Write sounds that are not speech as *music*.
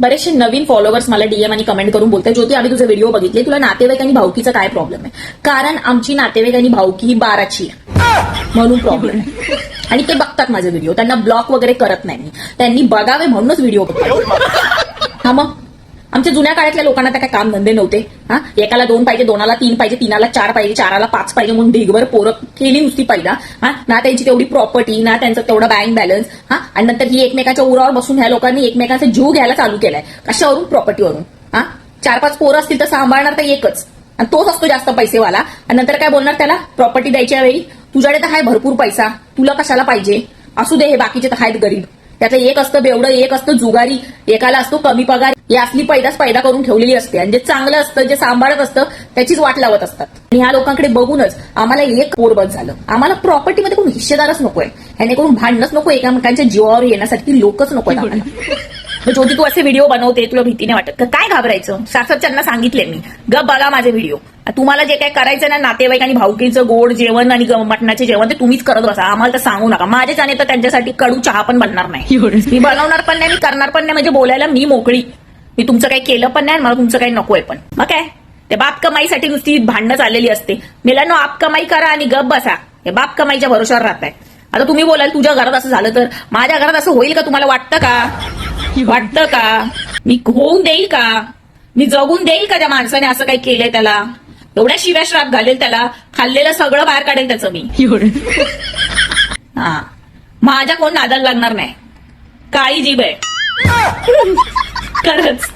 बरेचसे नवीन फॉलोअर्स मला डीएम आणि कमेंट करून बोलतात ज्योती आम्ही तुझे व्हिडिओ बघितले. तुला नातेवाईक आणि भावकीचा काय प्रॉब्लेम आहे? कारण आमची नातेवाईक आणि भावकी ही बाराची आहे. म्हणून प्रॉब्लेम आहे. आणि ते बघतात माझे व्हिडिओ त्यांना ब्लॉक वगैरे करत नाही त्यांनी बघावे म्हणूनच व्हिडिओ बघतात हा मग? आमच्या जुन्या काळातल्या लोकांना त्या काय काम धंदे नव्हते. हा? एकाला दोन पाहिजे दोनाला तीन पाहिजे तीनाला चार पाहिजे चाराला पाच पाहिजे म्हणून ढिगभर पोरं केली नुसती पहिला. हा? ना त्यांची तेवढी प्रॉपर्टी ना त्यांचं तेवढा बँक बॅलन्स हा? आणि नंतर ही एकमेकाच्या उरावर बसून ह्या लोकांनी एकमेकांचा जीव घ्यायला चालू केलाय. कशावरून? प्रॉपर्टीवरून हा? चार पाच पोरं असतील तर सांभाळणार तर एकच. आणि तोच असतो जास्त पैसेवाला. आणि नंतर काय बोलणार त्याला? प्रॉपर्टी द्यायच्या वेळी तुझ्याकडे तर आहे भरपूर पैसा. तुला कशाला पाहिजे? असू दे हे बाकीचे तर आहेत गरीब. त्यातलं एक असतं बेवडं एक असतं जुगारी. एकाला असतो कमी पगार ही असली पैदाच पैदा करून ठेवलेली असते आणि जे चांगलं असतं जे सांभाळत असतं त्याचीच वाट लावत असतात. आणि ह्या लोकांकडे बघूनच आम्हाला एक पोरबत झालं. आम्हाला प्रॉपर्टीमध्ये कोण हिस्सेदारच नकोय. ह्याने करून भांडणच नको एकामेकांच्या जीवावर येण्यासाठी लोकच नकोय *laughs* ज्योती तू असे व्हिडिओ बनवते तुला भीतीने वाटत का? काय घाबरायचं? सासरच्यांना सांगितले मी. ग बघा माझे व्हिडिओ तुम्हाला जे काय करायचं ना नातेवाईक आणि भाऊकीचं गोड जेवण आणि मटणाचे जेवण ते तुम्हीच करत बसा. आम्हाला तर सांगू नका. माझे जाणे तर त्यांच्यासाठी कडू चहा पण बनणार नाही. मी बनवणार पण नाही मी करणार पण नाही. म्हणजे बोलायला मी मोकळी. मी तुमचं काही केलं पण नाही आणि मला तुमचं काही नकोय पण. मग काय? ते बाप कमाईसाठी नुसती भांडणं चाललेली असते. मेलांनो आप कमाई करा आणि गप बसा. हे बाप कमाईच्या भरोशावर राहताय. आता तुम्ही बोलाल तुझ्या घरात असं झालं तर माझ्या घरात असं होईल का? तुम्हाला वाटतं का? वाटतं का? मी होऊन देईल का? मी जगून देईल का त्या माणसाने असं काही केलंय त्याला? एवढ्या शिव्या श्राप घालेल त्याला? खाल्लेलं सगळं बाहेर काढेल त्याचं मी. हा. माझ्या कोण नादाला लागणार नाही? काळी जीभ आहे. *laughs* carrots